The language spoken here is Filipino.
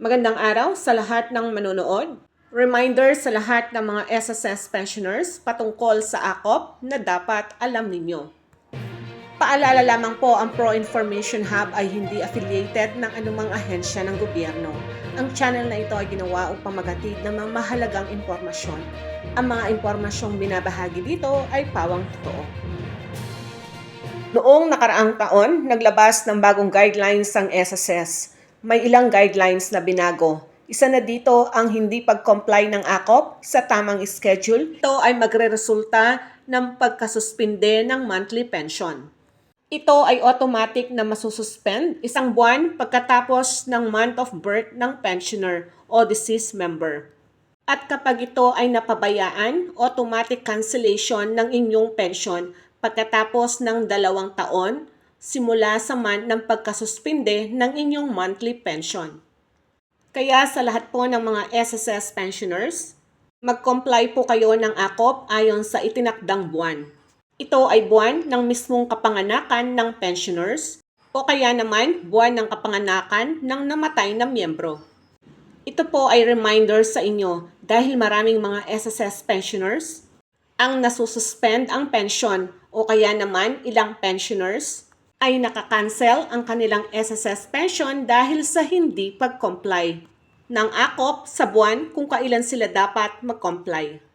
Magandang araw sa lahat ng manonood. Reminder sa lahat ng mga SSS pensioners patungkol sa AKOP na dapat alam ninyo. Paalala lamang po ang Pro Information Hub ay hindi affiliated ng anumang ahensya ng gobyerno. Ang channel na ito ay ginawa upang maghatid ng mga mahalagang impormasyon. Ang mga impormasyong binabahagi dito ay pawang totoo. Noong nakaraang taon, naglabas ng bagong guidelines ang SSS. May ilang guidelines na binago. Isa na dito ang hindi pag-comply ng AKOP sa tamang schedule. Ito ay magre-resulta ng pagkasuspinde ng monthly pension. Ito ay automatic na masususpend isang buwan pagkatapos ng month of birth ng pensioner o deceased member. At kapag ito ay napabayaan, automatic cancellation ng inyong pension pagkatapos ng dalawang taon simula sa month ng pagkasuspinde ng inyong monthly pension. Kaya sa lahat po ng mga SSS pensioners, mag-comply po kayo ng AKOP ayon sa itinakdang buwan. Ito ay buwan ng mismong kapanganakan ng pensioners o kaya naman buwan ng kapanganakan ng namatay na miyembro. Ito po ay reminder sa inyo dahil maraming mga SSS pensioners ang nasususpend ang pension o kaya naman ilang pensioners ay nakakancel ang kanilang SSS pension dahil sa hindi pag-comply ng AKOP sa buwan kung kailan sila dapat mag-comply.